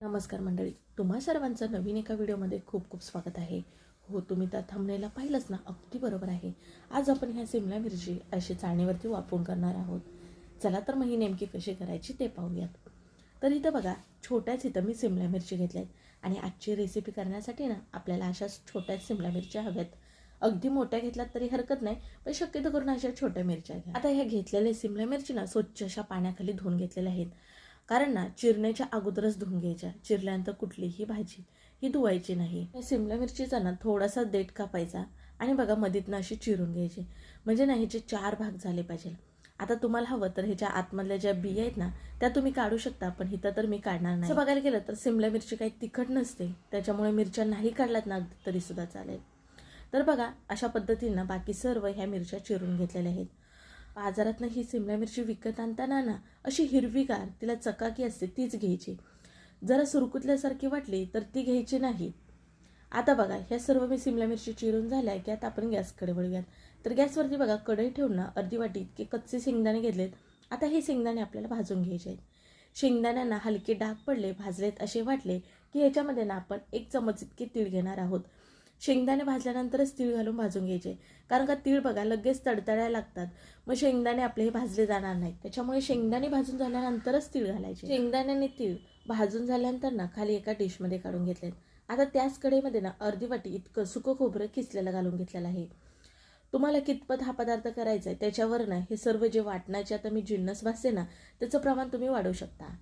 नमस्कार मंडळी तुम्हा सर्वांचं नवीन एका व्हिडिओमध्ये खूप खूप स्वागत आहे. हो तुम्ही त्या थांबण्याला पाहिलंच ना अगदी बरोबर आहे. आज आपण ह्या सिमला मिरची अशी चाळणीवरती वापरून करणार आहोत. चला तर मग ही नेमकी कशी करायची ते पाहूयात. तर इथं बघा छोट्याच इथं मी सिमला मिरची घेतल्या आहेत आणि आजची रेसिपी करण्यासाठी ना आपल्याला अशाच छोट्याच सिमला मिरच्या हव्यात. अगदी मोठ्या घेतल्यात तरी हरकत नाही पण शक्यतो करून अशा छोट्या मिरच्या घ्या. आता ह्या घेतलेल्या सिमला मिरची ना स्वच्छ अशा पाण्याखाली धुवून घेतलेल्या आहेत. कारण ना चिरण्याच्या अगोदरच धुवून घ्यायच्या. चिरल्यानंतर कुठलीही भाजी ही धुवायची नाही. सिमला मिरचीचा ना थोडासा देठ कापायचा आणि बघा मधीतनं अशी चिरून घ्यायची. म्हणजे ना ह्याचे चार भाग झाले पाहिजे. आता तुम्हाला हवं तर ह्याच्या आतमधल्या ज्या बिया आहेत ना त्या तुम्ही काढू शकता पण हिथं तर मी काढणार नाही. बघायला गेलं तर सिमला मिरची काही तिखट नसते. त्याच्यामुळे मिरच्या नाही काढल्यात ना तरी सुद्धा चालेल. तर बघा अशा पद्धतीनं बाकी सर्व ह्या मिरच्या चिरून घेतलेल्या आहेत. बाजारातनं ही सिमला मिरची विकत आणताना ना अशी हिरवीगार तिला चकाकी असते तीच घ्यायची. जरा सुरकुतल्यासारखी वाटली तर ती घ्यायची नाही. आता बघा ह्या सर्व मी सिमला मिरची चिरून झाल्या की आता आपण गॅसकडे वळूयात. तर गॅसवरती बघा कढई ठेवून ना अर्धी वाटी इतके कच्चे शेंगदाणे घेतलेत. आता हे शेंगदाणे आपल्याला भाजून घ्यायचे आहेत. शेंगदाण्यांना हलके डाग पडले भाजलेत असे वाटले की ह्याच्यामध्ये ना आपण एक चमच इतके तीळ घेणार आहोत. शेंगदाणे भाजल्यानंतरच तीळ घालून भाजून घ्यायचे. कारण का तीळ बघा लगेच तडतडायला लागतात. मग शेंगदाणे आपले हे भाजले जाणार नाहीत. त्याच्यामुळे शेंगदाणे भाजून झाल्यानंतरच तीळ घालायचे. शेंगदाण्याने तीळ भाजून झाल्यानंतर ना खाली एका डिशमध्ये काढून घेतलेत. आता त्याच कडेमध्ये ना अर्धी वाटी इतकं सुकं खोबरं किसलेलं घालून घेतलेलं आहे. तुम्हाला कितपत हा पदार्थ करायचा आहे त्याच्यावर ना हे सर्व जे वाटण्याचे आता मी जिन्नस भासते ना त्याचं प्रमाण तुम्ही वाढवू शकता.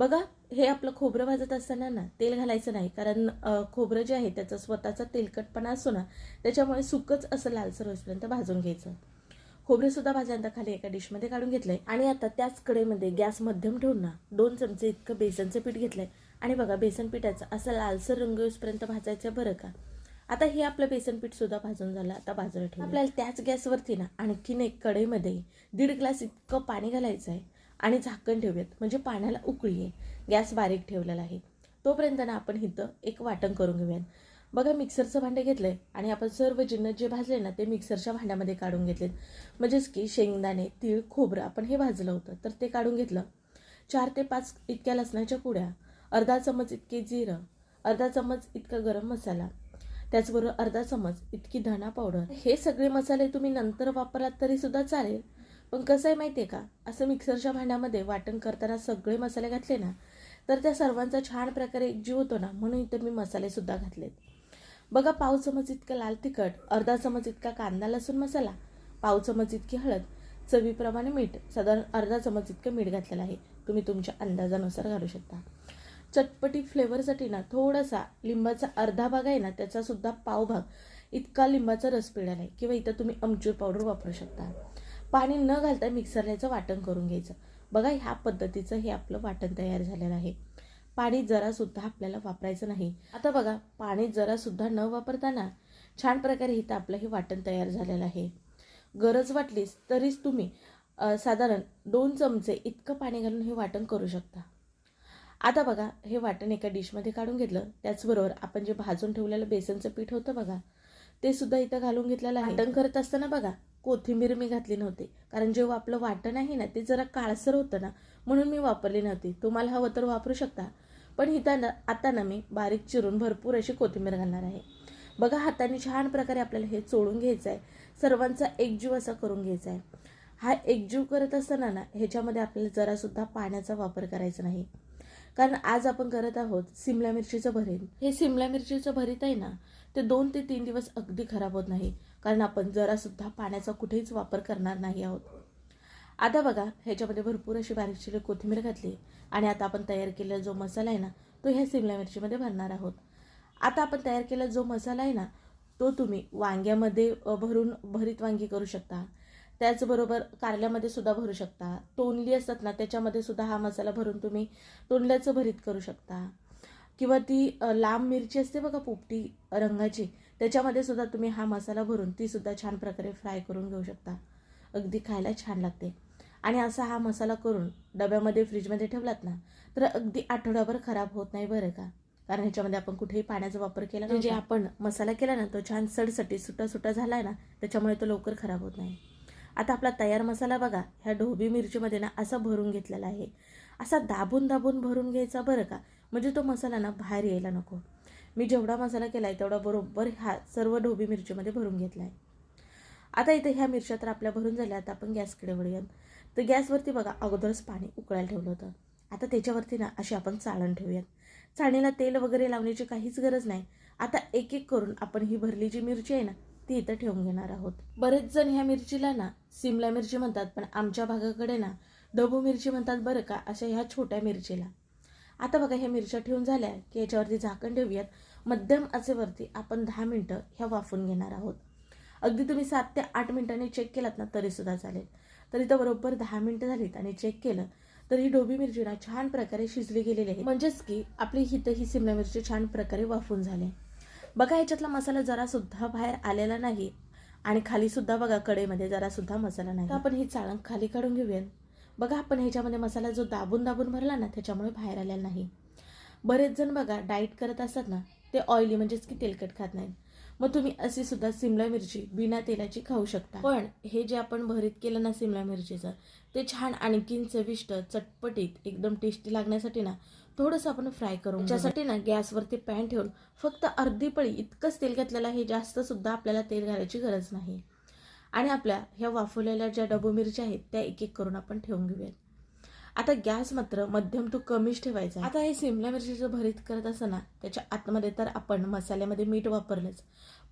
बघा हे आपलं खोबरं भाजत असताना ना तेल घालायचं नाही. कारण खोबरं जे आहे त्याचा स्वतःचा तेलकटपणा असतो ना त्याच्यामुळे सुकच असं लालसर होईपर्यंत भाजून घ्यायचं. खोबरेसुद्धा भाजल्यानंतर खाली एका डिशमध्ये काढून घेतलंय. आणि आता त्याच कडेमध्ये गॅस मध्यम ठेवून ना दोन चमचे इतकं बेसनचं पीठ घेतलंय. आणि बघा बेसन पिठाचं असं लालसर रंग येऊसपर्यंत भाजायचं बरं का? आता हे आपलं बेसन पीठ सुद्धा भाजून झालं आता बाजूला ठेवलं आपल्याला त्याच गॅसवरती ना आणखीन एक कढईमध्ये दीड ग्लास इतकं पाणी घालायचं आहे आणि झाकण ठेवूयात. म्हणजे पाण्याला उकळी आहे गॅस बारीक ठेवलेला आहे. तोपर्यंत ना आपण इथं एक वाटण करून घेऊयात. बघा मिक्सरचं भांडे घेतलंय आणि आपण सर्व जिन्नस जे भाजले ना ते मिक्सरच्या भांड्यामध्ये काढून घेतलेत. म्हणजेच की शेंगदाणे तीळ खोबरं आपण हे भाजलं होतं तर ते काढून घेतलं. चार ते पाच इतक्या लसणाच्या पुड्या अर्धा चमच इतके जिरं अर्धा चमच इतका गरम मसाला त्याचबरोबर अर्धा चमच इतकी धना पावडर. हे सगळे मसाले तुम्ही नंतर वापरलात तरी सुद्धा चालेल. पण कसं आहे माहिती आहे का? असं मिक्सरच्या भांड्यामध्ये वाटण करताना सगळे मसाले घातले ना तर त्या सर्वांचा छान प्रकारे एकजीव होतो ना म्हणून इथं मी मसालेसुद्धा घातलेत. बघा पाव चमच इतका लाल तिखट अर्धा चमच इतका कांदा लसूण मसाला पाव चमच इतकी हळद चवीप्रमाणे मीठ साधारण अर्धा चमच इतकं मीठ घातलेलं आहे. तुम्ही तुमच्या अंदाजानुसार घालू शकता. चटपटी फ्लेवरसाठी ना थोडासा लिंबाचा अर्धा भाग आहे ना त्याचासुद्धा पाव भाग इतका लिंबाचा रस पिळाला आहे किंवा इथं तुम्ही अमचूर पावडर वापरू शकता. पाणी न घालता मिक्सरला याचं वाटण करून घ्यायचं. बघा ह्या पद्धतीचं हे आपलं वाटण तयार झालेलं आहे. पाणी जरासुद्धा आपल्याला वापरायचं नाही. आता बघा पाणी जरासुद्धा न वापरताना छान प्रकारे इथं आपलं हे वाटण तयार झालेलं आहे. गरज वाटलीच तरीच तुम्ही साधारण दोन चमचे इतकं पाणी घालून हे वाटण करू शकता. आता बघा हे वाटण एका डिशमध्ये काढून घेतलं. त्याचबरोबर आपण जे भाजून ठेवलेलं बेसनचं पीठ होतं बघा ते सुद्धा इथं घालून घेतलेलं आहे. वाटण करत असताना बघा कोथिंबीर मी घातली नव्हती. कारण जेव्हा आपलं वाटण आहे ना ते जरा काळसर होतं ना म्हणून मी वापरली नव्हती. तुम्हाला हवं तर वापरू शकता. पण इथं आता ना मी बारीक चिरून भरपूर अशी कोथिंबीर घालणार आहे. बघा हाताने छान प्रकारे आपल्याला हे चोळून घ्यायचं आहे सर्वांचा एकजीव असा करून घ्यायचा आहे हा एकजीव करत असताना ना ह्याच्यामध्ये आपल्याला जरासुद्धा पाण्याचा वापर करायचा नाही. कारण आज आपण करत आहोत सिमला मिरचीचं भरीत. हे सिमला मिरचीचं भरीत आहे ना ते दोन ते तीन दिवस अगदी खराब होत नाही. कारण आपण जरासुद्धा पाण्याचा कुठेच वापर करणार नाही आहोत. आता बघा ह्याच्यामध्ये भरपूर अशी बारीक कोथिंबीर घातली आणि आता आपण तयार केलेला जो मसाला आहे ना तो ह्या सिमला मिरचीमध्ये भरणार आहोत. आता आपण तयार केलेला जो मसाला आहे ना तो तुम्ही वांग्यामध्ये भरून भरीत वांगी करू शकता. त्याचबरोबर कारल्यामध्ये सुद्धा भरू शकता. तोंडली असतात ना त्याच्यामध्ये सुद्धा हा मसाला भरून तुम्ही तोंडल्याचं भरीत करू शकता. किंवा ती लांब मिरची असते बघा पोपटी रंगाची त्याच्यामध्ये सुद्धा तुम्ही हा मसाला भरून ती सुद्धा छान प्रकारे फ्राय करून घेऊ शकता. अगदी खायला छान लागते. आणि असा हा मसाला करून डब्यामध्ये फ्रीजमध्ये ठेवलात ना तर अगदी आठवड्याभर खराब होत नाही बरं का? कारण ह्याच्यामध्ये आपण कुठेही पाण्याचा वापर केला नाही जे आपण मसाला केला ना तो छान सडसटी सुटा सुटा झाला आहे ना त्याच्यामुळे तो लवकर खराब होत नाही. आता आपला तयार मसाला बघा ह्या ढोबी मिरचीमध्ये ना असा भरून घेतलेला आहे. असा दाबून दाबून भरून घ्यायचा बरं का? म्हणजे तो मसाला ना बाहेर यायला नको. मी जेवढा मसाला केला आहे तेवढा बरोबर ह्या सर्व ढोबी मिरचीमध्ये भरून घेतला आहे आता इथे ह्या मिरच्या तर आपल्या भरून झाल्या आता आपण गॅसकडे वळूया तर गॅसवरती बघा अगोदरच पाणी उकळायला ठेवलं होतं. आता त्याच्यावरती ना अशी आपण चाळण ठेवूयात. चाळणीला तेल वगैरे लावण्याची काहीच गरज नाही. आता एक एक करून आपण ही भरली जी मिरची आहे ना ती इथं ठेवून घेणार आहोत. बरेच जण ह्या मिरचीला ना सिमला मिरची म्हणतात पण आमच्या भागाकडे ना डबू मिरची म्हणतात बरं का अशा ह्या छोट्या मिरचीला. आता बघा ह्या मिरच्या ठेवून झाल्या की याच्यावरती झाकण ठेवूयात. मध्यम आचेवरती आपण दहा मिनटं ह्या वाफून घेणार आहोत. अगदी तुम्ही सात ते आठ मिनिटांनी चेक केलात ना तरीसुद्धा चालेल. तर इथं बरोबर दहा मिनटं झालीत आणि चेक केलं तर ही डोबी मिरची ना छान प्रकारे शिजली गेलेली आहे. म्हणजेच की आपली हिथं ही सिमला मिरची छान प्रकारे वाफून झाली बघा ह्याच्यातला मसाला जरासुद्धा बाहेर आलेला नाही. आणि खाली सुद्धा बघा कडेमध्ये जरासुद्धा मसाला नाही. आपण ही चाळण खाली काढून घेऊयात. बघा आपण ह्याच्यामध्ये मसाला जो दाबून दाबून भरला ना त्याच्यामुळे बाहेर आलेला नाही. बरेच जण बघा डाईट करत असतात ना ते ऑइली म्हणजेच की तेलकट खात नाहीत. मग तुम्ही अशी सुद्धा सिमला मिरची बिना तेलाची खाऊ शकता. पण हे जे आपण भरीत केलं ना सिमला मिरचीचं ते छान आणखीन चविष्ट चटपटीत एकदम टेस्टी लागण्यासाठी ना थोडंसं आपण फ्राय करू. त्यासाठी ना गॅसवरती पॅन ठेवून फक्त अर्धी पळी इतकंच तेल घातलेलं हे जास्त सुद्धा आपल्याला तेल घालायची गरज नाही. आणि आपल्या ह्या वाफवलेल्या ज्या डबू मिरच्या आहेत त्या एक एक करून आपण ठेवून घेऊयात. आता गॅस मात्र मध्यम तो कमीच ठेवायचा आता हे सिमला मिरचीचं भरीत करत असताना त्याच्या आतमध्ये तर आपण मसाल्यामध्ये मीठ वापरलंच.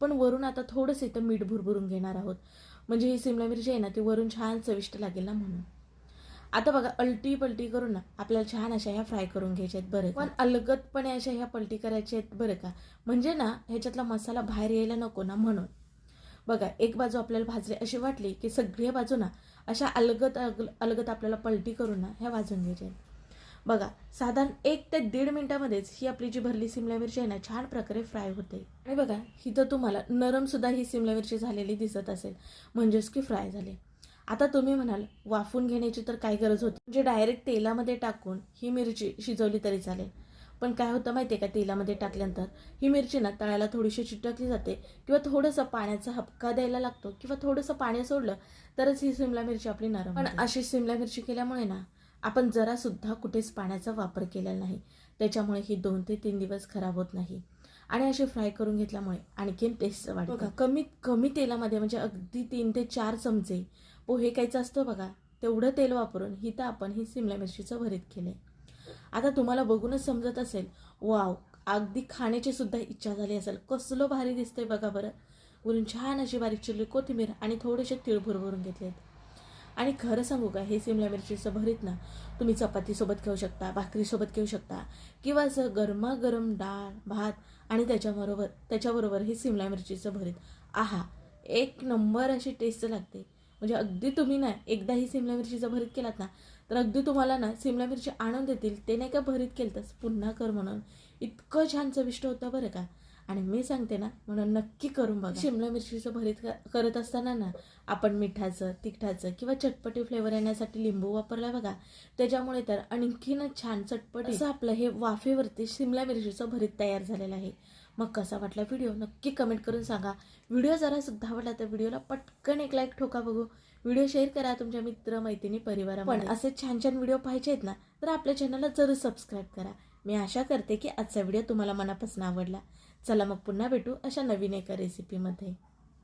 पण वरून आता थोडंसं इथं मीठ भुरभुरून घेणार आहोत. म्हणजे ही सिमला मिरची आहे ना ती वरून छान चविष्ट लागेल ना म्हणून. आता बघा अल्टी पलटी करून ना आपल्याला छान अशा ह्या फ्राय करून घ्यायच्या आहेत बरं पण अलगदपणे अशा ह्या पलटी करायच्या आहेत बरं का. म्हणजे ना ह्याच्यातला मसाला बाहेर यायला नको ना म्हणून. बघा एक बाजू आपल्याला भाजली अशी वाटली की सगळ्या बाजूना अशा अलगत अग अलगत आपल्याला पलटी करून ना ह्या भाजून घ्यायच्या बघा साधारण एक ते दीड मिनिटामध्येच ही आपली जी भरली सिमला मिरची आहे ना छान प्रकारे फ्राय होते. आणि बघा ही तर तुम्हाला नरमसुद्धा ही सिमला मिरची झालेली दिसत असेल म्हणजेच की फ्राय झाली. आता तुम्ही म्हणाल वाफून घेण्याची तर काय गरज होती म्हणजे डायरेक्ट तेलामध्ये टाकून ही मिरची शिजवली तरी चालेल. पण काय होतं माहिती आहे का तेलामध्ये टाकल्यानंतर? ही मिरची ना तळायला थोडीशी चिटकली जाते किंवा थोडंसं पाण्याचा हपका द्यायला लागतो किंवा थोडंसं पाणी सोडलं तरच ही सिमला मिरची आपली नरम पण अशी सिमला मिरची केल्यामुळे ना आपण जरा सुद्धा कुठेच पाण्याचा वापर केलेला नाही. त्याच्यामुळे ही दोन ते तीन दिवस खराब होत नाही. आणि अशी फ्राय करून घेतल्यामुळे आणखीन टेस्ट वाढते. बघा कमीत कमी तेलामध्ये म्हणजे अगदी तीन ते चार चमचे पोहे कायचं असतं बघा तेवढं तेल वापरून हिथं आपण ही सिमला मिरचीचं भरीत केले आता तुम्हाला बघूनच समजत असेल वाव अगदी खाण्याची सुद्धा इच्छा झाली असेल. कसलं भारी दिसतंय बघा बरं. वरून छान अशी बारीक चिरली कोथिंबीर आणि थोडेसे तीळ भरभरून घेतलेत. आणि खरं सांगू का हे सिमला मिरचीचं भरीत ना तुम्ही चपातीसोबत घेऊ शकता भाकरीसोबत घेऊ शकता किंवा असं गरमागरम डाळ भात आणि त्याच्याबरोबर त्याच्याबरोबर हे सिमला मिरचीचं भरीत. आहा एक नंबर अशी टेस्ट लागते. म्हणजे अगदी तुम्ही ना एकदा ही सिमला मिरचीचं भरीत केलात ना तर अगदी तुम्हाला ना सिमला मिरची आणून देतील ते नाही का भरीत केलंतच पुन्हा कर म्हणून. इतकं छान चविष्ट होतं बरं का? आणि मी सांगते ना म्हणून नक्की करून बघा. शिमला मिरचीचं भरीत करत असताना ना आपण मिठाचं तिखटाचं किंवा चटपटी फ्लेवर येण्यासाठी लिंबू वापरला बघा. त्याच्यामुळे तर आणखीनच छान चटपटी. असं आपलं हे वाफेवरती शिमला मिरचीचं भरीत तयार झालेलं आहे. मग कसा वाटला व्हिडिओ नक्की कमेंट करून सांगा. व्हिडिओ जरा सुद्धा आवडला तर व्हिडिओला पटकन एक लाईक ठोका बघू. व्हिडिओ शेअर करा तुमच्या मित्र मैत्रिणी परिवारामध्ये. पण असे छान छान व्हिडिओ पाहिजे आहेत ना तर आपल्या चॅनलला जरूर सबस्क्राईब करा. मी आशा करते की आजचा व्हिडिओ तुम्हाला मनापासून आवडला. चला मग पुन्हा भेटू अशा नवीन एका रेसिपीमध्ये